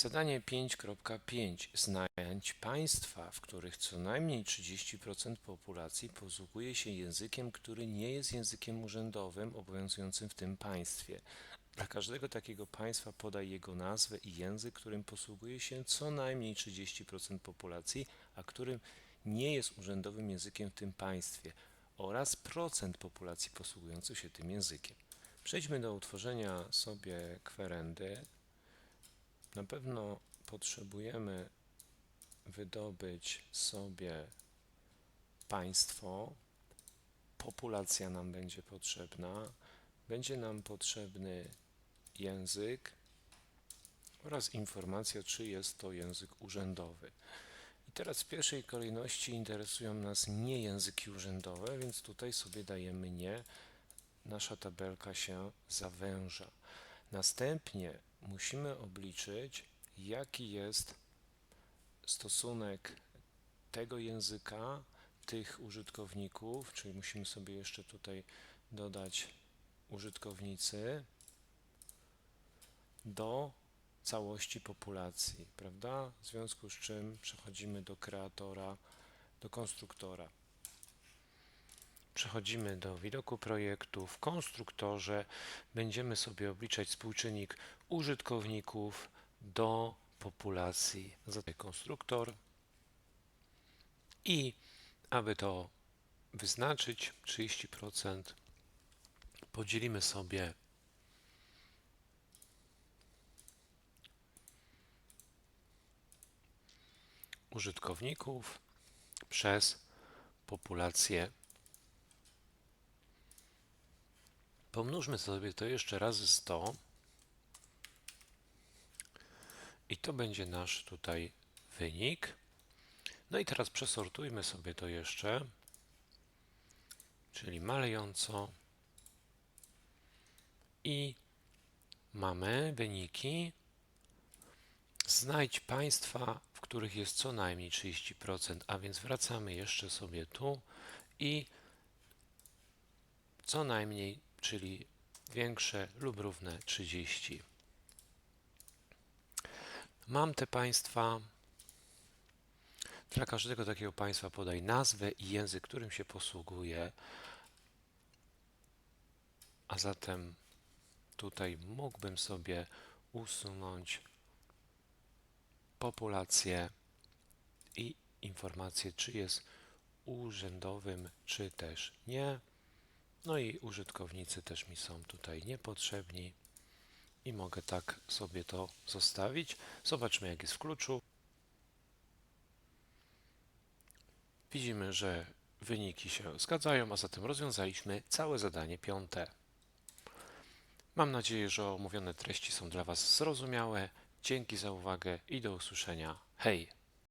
Zadanie 5.5. Znajdź państwa, w których co najmniej 30% populacji posługuje się językiem, który nie jest językiem urzędowym obowiązującym w tym państwie. Dla każdego takiego państwa podaj jego nazwę i język, którym posługuje się co najmniej 30% populacji, a którym nie jest urzędowym językiem w tym państwie oraz procent populacji posługujących się tym językiem. Przejdźmy do utworzenia sobie kwerendy. Na pewno potrzebujemy wydobyć sobie państwo. Populacja nam będzie potrzebna. Będzie nam potrzebny język oraz informacja, czy jest to język urzędowy. I teraz w pierwszej kolejności interesują nas nie języki urzędowe, więc tutaj sobie dajemy nie. Nasza tabelka się zawęża. Następnie musimy obliczyć, jaki jest stosunek tego języka, tych użytkowników, czyli musimy sobie jeszcze tutaj dodać użytkownicy do całości populacji, prawda? W związku z czym przechodzimy do kreatora, do konstruktora. Przechodzimy do widoku projektu. W konstruktorze będziemy sobie obliczać współczynnik użytkowników do populacji. Zatem konstruktor i aby to wyznaczyć 30% podzielimy sobie użytkowników przez populację. Pomnóżmy sobie to jeszcze razy 100 i to będzie nasz tutaj wynik. No i teraz przesortujmy sobie to jeszcze, czyli malejąco i mamy wyniki. Znajdź państwa, w których jest co najmniej 30%, a więc wracamy jeszcze sobie tu i co najmniej, czyli większe lub równe 30. Mam te państwa. Dla każdego takiego państwa podaj nazwę i język, którym się posługuje. A zatem tutaj mógłbym sobie usunąć populację i informację, czy jest urzędowym, czy też nie. No i użytkownicy też mi są tutaj niepotrzebni i mogę tak sobie to zostawić. Zobaczmy, jak jest w kluczu. Widzimy, że wyniki się zgadzają, a zatem rozwiązaliśmy całe zadanie piąte. Mam nadzieję, że omówione treści są dla Was zrozumiałe. Dzięki za uwagę i do usłyszenia. Hej!